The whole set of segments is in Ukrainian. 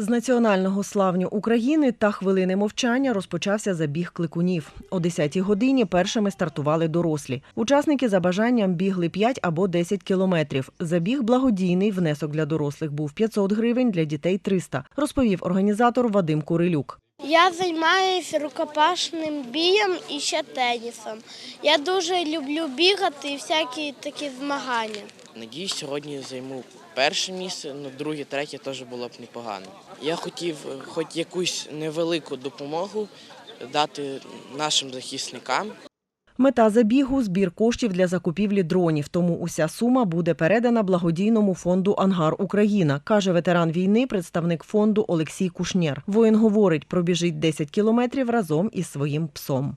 З національного славню України та хвилини мовчання розпочався забіг кликунів. О 10-й годині першими стартували дорослі. Учасники за бажанням бігли 5 або 10 кілометрів. Забіг благодійний, внесок для дорослих був 500 гривень, для дітей 300, розповів організатор Вадим Курилюк. Я займаюся рукопашним бієм і ще тенісом. Я дуже люблю бігати і всякі такі змагання. Надіюсь, сьогодні займу перше місце, ну друге, третє теж було б непогано. Я хотів е, хоч якусь невелику допомогу дати нашим захисникам. Мета забігу збір коштів для закупівлі дронів. Тому уся сума буде передана благодійному фонду Ангар Україна, каже ветеран війни, представник фонду Олексій Кушнєр. Воїн говорить, пробіжить 10 кілометрів разом із своїм псом.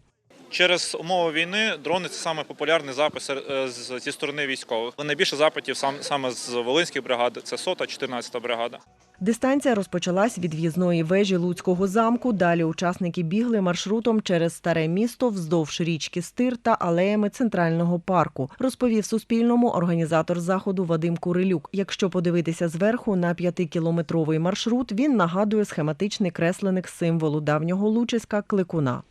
Через умови війни дрони це саме популярний запис е, зі сторони військових. Найбільше запитів сам саме з Волинських бригад, це сота, 14-та бригада. Дистанція розпочалась від в'їзної вежі Луцького замку. Далі учасники бігли маршрутом через старе місто вздовж річки Стир та алеями центрального парку. Розповів Суспільному організатор заходу Вадим Курилюк. Якщо подивитися зверху на п'ятикілометровий маршрут, він нагадує схематичний кресленик символу давнього лучиська кликуна.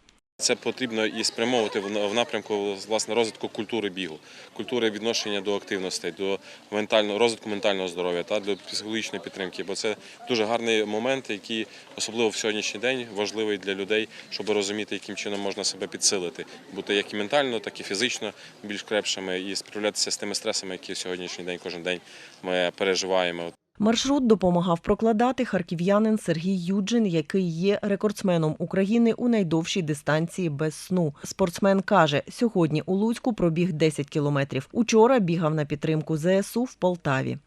Це потрібно і спрямовувати в напрямку власне розвитку культури бігу, культури відношення до активностей, до ментального розвитку ментального здоров'я та до психологічної підтримки. Бо це дуже гарний момент, який особливо в сьогоднішній день важливий для людей, щоб розуміти, яким чином можна себе підсилити, бути як і ментально, так і фізично більш крепшими і справлятися з тими стресами, які сьогоднішній день кожен день ми переживаємо. Маршрут допомагав прокладати харків'янин Сергій Юджин, який є рекордсменом України у найдовшій дистанції без сну. Спортсмен каже, сьогодні у Луцьку пробіг 10 кілометрів. Учора бігав на підтримку ЗСУ в Полтаві.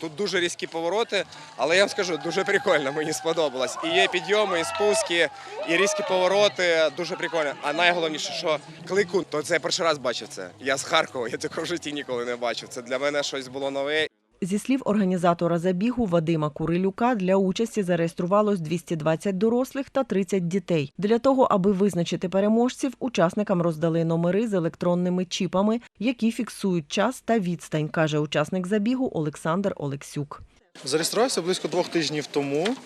Тут дуже різкі повороти, але я вам скажу, дуже прикольно, мені сподобалось. І є підйоми, і спуски, і різкі повороти, дуже прикольно. А найголовніше, що кликун, то це я перший раз бачив це. Я з Харкова, я такого в житті ніколи не бачив. Це для мене щось було нове. Зі слів організатора забігу Вадима Курилюка, для участі зареєструвалось 220 дорослих та 30 дітей. Для того, аби визначити переможців, учасникам роздали номери з електронними чіпами, які фіксують час та відстань, каже учасник забігу Олександр Олексюк. Зареєструвався близько двох тижнів тому.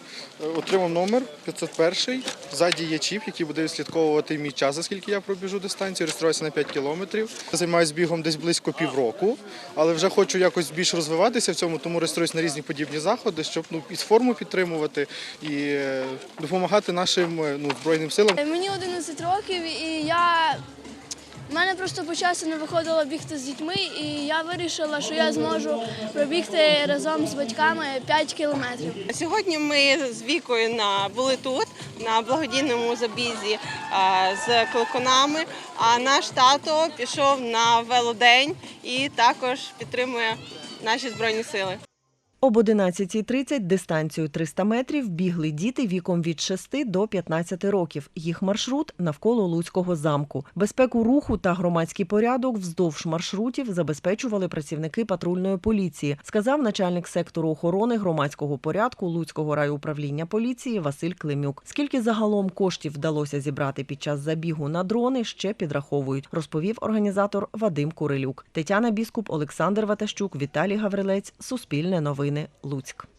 Е, Отримав номер 501. Ззаді є чіп, який буде відслідковувати мій час, за скільки я пробіжу дистанцію. Реєструвався на 5 кілометрів. Займаюся бігом десь близько півроку, але вже хочу якось більш розвиватися в цьому, тому реєструюсь на різні подібні заходи, щоб ну і форму підтримувати і е, допомагати нашим е, ну, збройним силам. Мені 11 років і я. У мене просто по часу не виходило бігти з дітьми, і я вирішила, що я зможу пробігти разом з батьками 5 кілометрів. Сьогодні ми з Вікою на були тут на благодійному забізі з кликунами. А наш тато пішов на велодень і також підтримує наші збройні сили. Об 11.30 дистанцію 300 метрів бігли діти віком від 6 до 15 років. Їх маршрут навколо Луцького замку. Безпеку руху та громадський порядок вздовж маршрутів забезпечували працівники патрульної поліції, сказав начальник сектору охорони громадського порядку Луцького райуправління поліції Василь Климюк. Скільки загалом коштів вдалося зібрати під час забігу на дрони, ще підраховують, розповів організатор Вадим Курилюк. Тетяна Біскуп, Олександр Ватащук, Віталій Гаврилець. Суспільне новини. Луцьк.